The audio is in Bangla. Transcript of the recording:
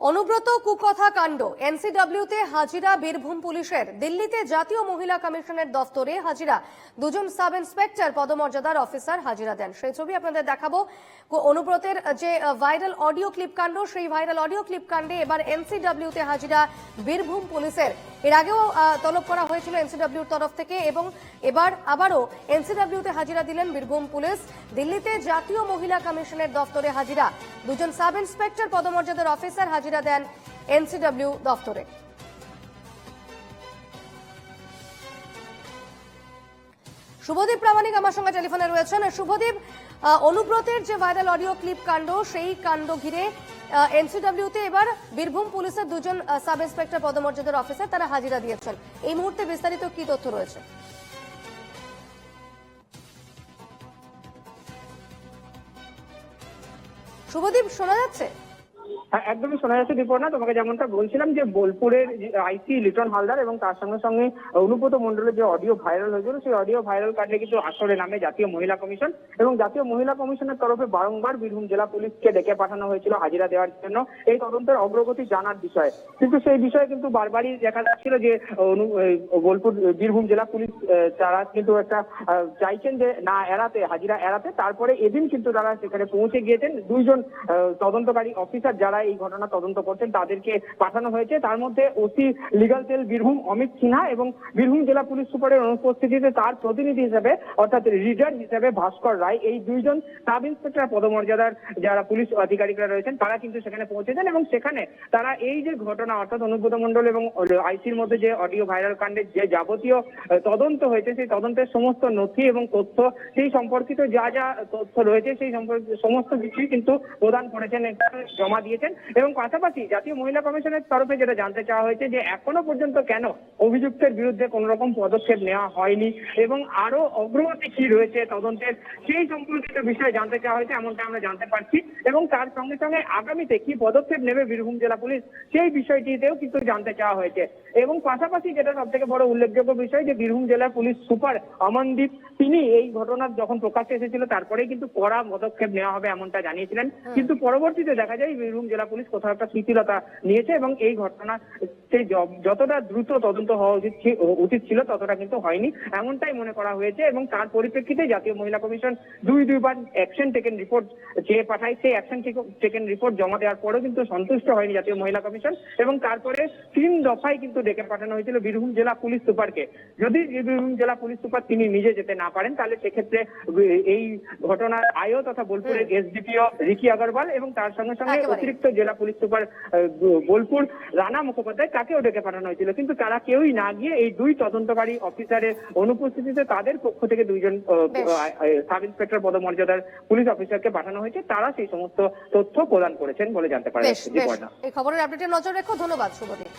অনুব্রত কুকথা কাণ্ড। এনসিডব্লিউতে হাজিরা বীরভূম পুলিশের। দিল্লিতে জাতীয় মহিলা কমিশনের দফতরে হাজিরা। দুজন সাব ইন্সপেক্টর, পদমর্যাদার অফিসার হাজিরা দেন। সেই ছবি আপনাদের দেখাবো। অনুব্রতের যে ভাইরাল অডিও ক্লিপ কাণ্ড সেই ভাইরাল অডিও ক্লিপ কাণ্ডে এবার এনসিডব্লিউতে হাজিরা বীরভূম পুলিশের। এর আগেও তলব করা হয়েছিল এনসিডব্লিউর তরফ থেকে এবং এবার আবারও এনসিডব্লিউতে হাজিরা দিলেন বীরভূম পুলিশ। দিল্লিতে জাতীয় মহিলা কমিশনের দফতরে হাজিরা। দুজন সাব ইন্সপেক্টর, পদমর্যাদার অফিসার হাজিরা দেন এনসিডব্লিউ দফতরে। শুভদীপ প্রামাণিক আমার সঙ্গে টেলিফোনে রয়েছেন। শুভদীপ অনুব্রতের যে ভাইরাল অডিও ক্লিপ কাণ্ড, সেই কাণ্ড ঘিরে এনসিডব্লিউতে এবার বীরভূম পুলিশের দুজন সাব ইন্সপেক্টর পদমর্যাদার অফিসার তারা হাজিরা দিয়েছেন। এই মুহূর্তে বিস্তারিত কি তথ্য রয়েছে? শুভদীপ, শোনা যাচ্ছে? একদমই শোনা যাচ্ছে দীপর্ণা তোমাকে যেমনটা বলছিলাম যে বোলপুরের আইসি লিটন হালদার এবং তার সঙ্গে সঙ্গে অনুব্রত মন্ডলের যে অডিও ভাইরাল হয়েছিল, সেই অডিও ভাইরাল কাণ্ডে কিন্তু আসলে নামে জাতীয় মহিলা কমিশন এবং জাতীয় মহিলা কমিশনের তরফে বারংবার বীরভূম জেলা পুলিশকে ডেকে পাঠানো হয়েছিল হাজিরা দেওয়ার জন্য। এই তদন্তের অগ্রগতি জানার বিষয়ে। কিন্তু সেই বিষয়ে কিন্তু বারবারই দেখা যাচ্ছিল যে বোলপুর, বীরভূম জেলা পুলিশ তারা কিন্তু একটা চাইছেন যে না এড়াতে, হাজিরা এড়াতে। তারপরে এদিন কিন্তু তারা সেখানে পৌঁছে গিয়েছেন। দুইজন তদন্তকারী অফিসার যারা এই ঘটনা তদন্ত করছেন, তাদেরকে পাঠানো হয়েছে। তার মধ্যে OC legal cell Birbhum Amit Sinha এবং বীরভূম জেলা পুলিশ সুপারের অনুপস্থিতিতে তার প্রতিনিধি হিসেবে, অর্থাৎ রিডার হিসেবে ভাস্কর রায়। এই দুইজন সাব ইন্সপেক্টর, পদমর্যাদার যারা পুলিশ আধিকারিকরা রয়েছেন, তারা কিন্তু সেখানে পৌঁছেছেন এবং সেখানে তারা এই যে ঘটনা, অর্থাৎ অনুব্রত মন্ডল এবং আইসির মধ্যে যে অডিও ভাইরাল কাণ্ডের যে যাবতীয় তদন্ত হয়েছে, সেই তদন্তের সমস্ত নথি এবং তথ্য, সেই সম্পর্কিত যা যা তথ্য রয়েছে, সেই সমস্ত কিছুই কিন্তু প্রদান করেছেন জমা দিয়েছেন। এবং পাশাপাশি জাতীয় মহিলা কমিশনের তরফে যেটা জানতে চাওয়া হয়েছে যে এখনও পর্যন্ত কেন অভিযুক্তের বিরুদ্ধে কোন রকম পদক্ষেপ নেওয়া হয়নি এবং আরও অগ্রগতি কি রয়েছে তদন্তের সেই সম্পর্কিত বিষয় জানতে চাওয়া হয়েছে এমনটা আমরা জানতে পারছি এবং তার সঙ্গে সঙ্গে আগামীতে কি পদক্ষেপ নেবে বীরভূম জেলা পুলিশ সেই বিষয়টিতেও কিন্তু জানতে চাওয়া হয়েছে। এবং পাশাপাশি যেটা সব থেকে বড় উল্লেখযোগ্য বিষয় যে বীরভূম জেলা পুলিশ সুপার অমনদীপ তিনি এই ঘটনার যখন প্রকাশ্যে এসেছিল তারপরে কিন্তু কড়া পদক্ষেপ নেওয়া হবে এমনটা জানিয়েছিলেন। কিন্তু পরবর্তীতে দেখা যায় বীরভূম জেলা পুলিশ কোথাও একটা শিথিলতা নিয়েছে এবং এই ঘটনা সেই যতটা দ্রুত তদন্ত হওয়া উচিত উচিত ছিল ততটা কিন্তু হয়নি। এমনটাই মনে করা হয়েছে এবং তার পরিপ্রেক্ষিতে জাতীয় মহিলা কমিশন দুই দুইবার অ্যাকশন টেকেন রিপোর্ট চেয়ে পাঠায়। সেই অ্যাকশন টেকেন রিপোর্ট জমা দেওয়ার পরেও কিন্তু সন্তুষ্ট হয়নি জাতীয় মহিলা কমিশন এবং তারপরে তিন দফায় কিন্তু ডেকে পাঠানো হয়েছিল বীরভূম জেলা পুলিশ সুপারকে। যদি বীরভূম জেলা পুলিশ সুপার তিনি নিজে যেতে না পারেন তাহলে সেক্ষেত্রে এই ঘটনার আয়ও তথা বোলপুরের এসডিপিও রিকি আগরওয়াল এবং তার সঙ্গে সঙ্গে অতিরিক্ত জেলা পুলিশ সুপার বোলপুর রানা মুখোপাধ্যায় তাকেও ডেকে পাঠানো হয়েছিল। কিন্তু তারা কেউই না গিয়ে এই দুই তদন্তকারী অফিসারের অনুপস্থিতিতে তাদের পক্ষ থেকে দুইজন সাব ইন্সপেক্টর পদমর্যাদার পুলিশ অফিসারকে পাঠানো হয়েছে। তারা সেই সমস্ত তথ্য প্রদান করেছেন বলে জানতে পারা বেশ যাচ্ছে। বেশ। দীপর্ণা এই খবরের আপডেটে নজর রেখো। ধন্যবাদ শুভদীপ